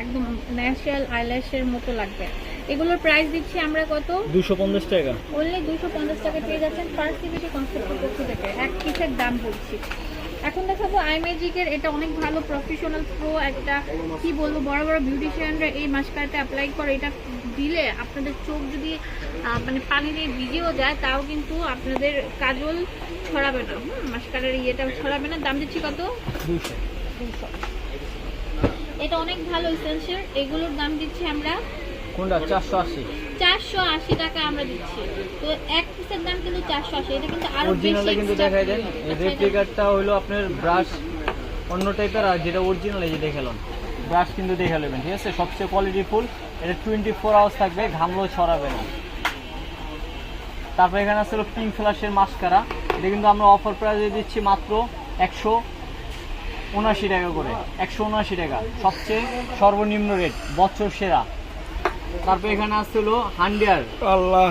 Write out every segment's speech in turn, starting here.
একদম ন্যাচারাল আইল্যাশের মতো লাগবে। এগুলোর প্রাইস দিচ্ছি আমরা কত? দুশো পঞ্চাশ টাকা। অনলি দুশো পঞ্চাশ টাকা পেয়ে যাচ্ছেন ফার্স্ট কনসেপ্টের পক্ষ থেকে। এক পিসের দাম বলছি। এখন দেখাবো আই ম্যাজিকের এটা অনেক ভালো প্রফেশনাল প্রো একটা কি বলব বড় বড় বিউটিশিয়ানরা এই মাস্কারাটা অ্যাপ্লাই করে। এটা দিলে আপনাদের চোখ যদি মানে পানি দিয়ে ভিজেও যায় তাও কিন্তু আপনাদের কাজল ছড়াবে না। মাস্কারার ইয়েটা ছড়াবে না। দাম দিচ্ছি কত? দুশো দুশো এটা অনেক ভালো এসেন্সিয়াল এগুলোর দাম দিচ্ছি আমরা কোনটা? চারশো আশি। চারশো আশি টাকা আমরা দিচ্ছি। তো এক পিসের দাম কিন্তু চারশো আশি। এটা কিন্তু আরও বেশি কিন্তু দেখাই দেন। এই রেপ্লিকারটা হলো আপনার ব্রাশ অন্য টাইপের আর যেটা অরিজিনাল এই যে দেখালাম। ব্রাশ কিন্তু দেখে নেবেন ঠিক আছে? সবচেয়ে কোয়ালিটি ফুল এটা টোয়েন্টি ফোর আওয়ার্স থাকবে ঘামলেও ছড়াবে না। তারপর এখানে আছে পিঙ্ক ফ্লাশের মাস্কারা এটা কিন্তু আমরা অফার প্রাইসে দিচ্ছি মাত্র একশো উনআশি টাকা করে একশো উনআশি টাকা সবচেয়ে সর্বনিম্ন রেট বছর সেরা। তারপর এখানে আসছিল হান্ডিয়ার।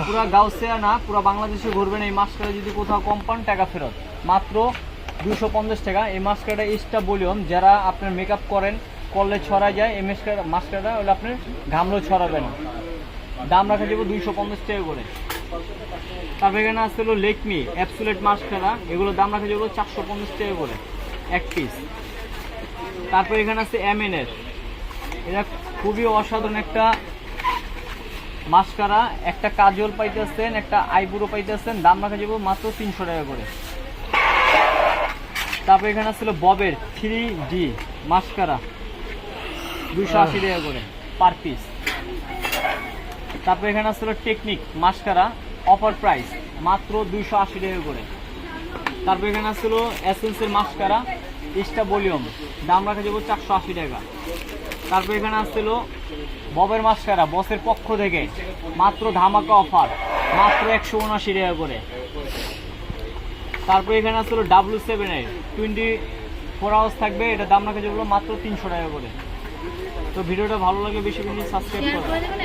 পুরা গাউসিয়া না পুরো বাংলাদেশে ঘুরবেন এই মাস্কারা যদি কোথাও কম পান টাকা ফেরত। মাত্র দুশো পঞ্চাশ টাকা। এই মাস্কারটা ইস্টা বলিউম যারা আপনার মেকআপ করেন করলে ছড়া যায় এই মাস্কারা মাস্কারটা হলে আপনার ঘামলেও ছড়াবে না দাম রাখা যাবে দুইশো পঞ্চাশ টাকা করে। তারপর এখানে আসছিল লেকমি অ্যাপসুলেট মাস্কারা এগুলো দাম রাখা যাবে চারশো পঞ্চাশ টাকা করে এক পিস তারপর এখানে আছে এর এটা খুবই অসাধারণ একটা মাস্কারা একটা কাজল পাইতেছেন একটা আইবুড়ো পাইতেছেন দাম রাখা যাবে মাত্র তিনশো টাকা করে। তারপর এখানে ছিল ববের থ্রি ডি মাস্কারা দুইশো আশি টাকা করে পার পিস। তারপর এখানে ছিল টেকনিক মাস্কারা অফার প্রাইস মাত্র দুইশো আশি টাকা করে। তারপর এখানে ছিল এসেন্সের মাস্কারা ইস্টা ভলিউম দাম রাখা যাবে চারশো আশি টাকা। তারপর এখানে আসছিল ববের মাস্কারা বসের পক্ষ থেকে মাত্র ধামাকা অফার মাত্র একশো উনআশি টাকা করে। তারপর এখানে আসছিল ডাব্লু সেভেনের টোয়েন্টি ফোর আওয়ার্স থাকবে এটা দাম রাখা যাবে মাত্র তিনশো টাকা করে। তো ভিডিওটা ভালো লাগে বেশি বেশি সাবস্ক্রাইব শেয়ার